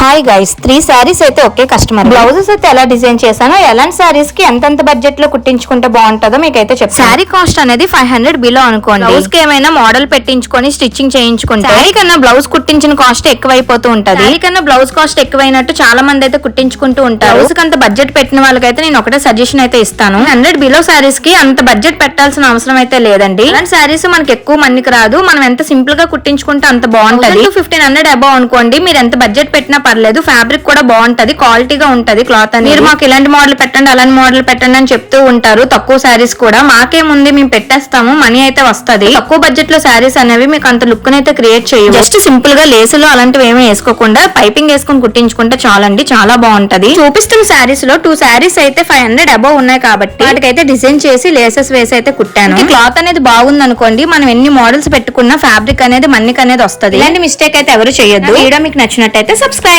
Hi guys three saris అయితే ఒకే customer blouses అయితే ఎలా డిజైన్ చేశానో ఎలాంటి శారీస్కి ఎంతెంత బడ్జెట్లో కుట్టించుకుంటే బాగుంటుందో మీకు అయితే చెప్తాను. శారీ కాస్ట్ అనేది ఫైవ్ హండ్రెడ్ బిలో అనుకోండి. బ్లౌజ్కి ఏమైనా మోడల్ పెట్టించుకొని స్టిచ్చింగ్ చేయించుకుంటే శారీ కన్నా బ్లౌజ్ కుట్టించిన కాస్ట్ ఎక్కువైపోతూ ఉంటది. శారీ కన్నా బ్లౌజ్ కాస్ట్ ఎక్కువైనట్టు చాలా మంది అయితే కుట్టించుకుంటూ ఉంటారు. బ్లౌజ్ అంత బడ్జెట్ పెట్టిన వాళ్ళకైతే నేను ఒకటే సజెషన్ అయితే ఇస్తాను. హండ్రెడ్ బిలో శారీస్కి అంత బడ్జెట్ పెట్టాల్సిన అవసరం అయితే లేదండి. అలాంటి శారీస్ మనకి ఎక్కువ మన్నికి రాదు. మనం ఎంత సింపుల్గా కుట్టించుకుంటే అంత బాగుంటది. ఫిఫ్టీన్ హండ్రెడ్ అబౌవ్ అనుకోండి మీరు ఎంత బడ్జెట్ పెట్టినా పర్లేదు ఫ్యాబ్రిక్ కూడా బాగుంటది క్వాలిటీగా ఉంటది క్లాత్ అని మీరు మాకు ఇలాంటి మోడల్ పెట్టండి అలాంటి మోడల్ పెట్టండి అని చెప్తూ ఉంటారు తక్కువ శారీస్ కూడా. మాకేముంది మేము పెట్టేస్తాము మనీ అయితే వస్తది. తక్కువ బడ్జెట్లో శారీస్ అనేవి మీకు అంత లుక్ అయితే క్రియేట్ చేయవు. జస్ట్ సింపుల్గా లేసులు అలాంటివి ఏమీ వేసుకోకుండా పైపింగ్ వేసుకుని కుట్టించుకుంటే చాలండి చాలా బాగుంటది. చూపిస్తున్న శారీస్లో టూ శారీస్ అయితే ఫైవ్ హండ్రెడ్ అబౌవ్ ఉన్నాయి కాబట్టి వాటికైతే డిజైన్ చేసి లేసెస్ వేసి అయితే కుట్టాను. క్లాత్ అనేది బాగుంది అనుకోండి మనం ఎన్ని మోడల్స్ పెట్టుకున్నా ఫ్యాబ్రిక్ అనేది మన్నిక్ అనేది వస్తది. ఇలాంటి మిస్టేక్ అయితే ఎవరు చేయొద్దు. వీడియో మీకు నచ్చినట్టయితే సబ్స్క్రైబ్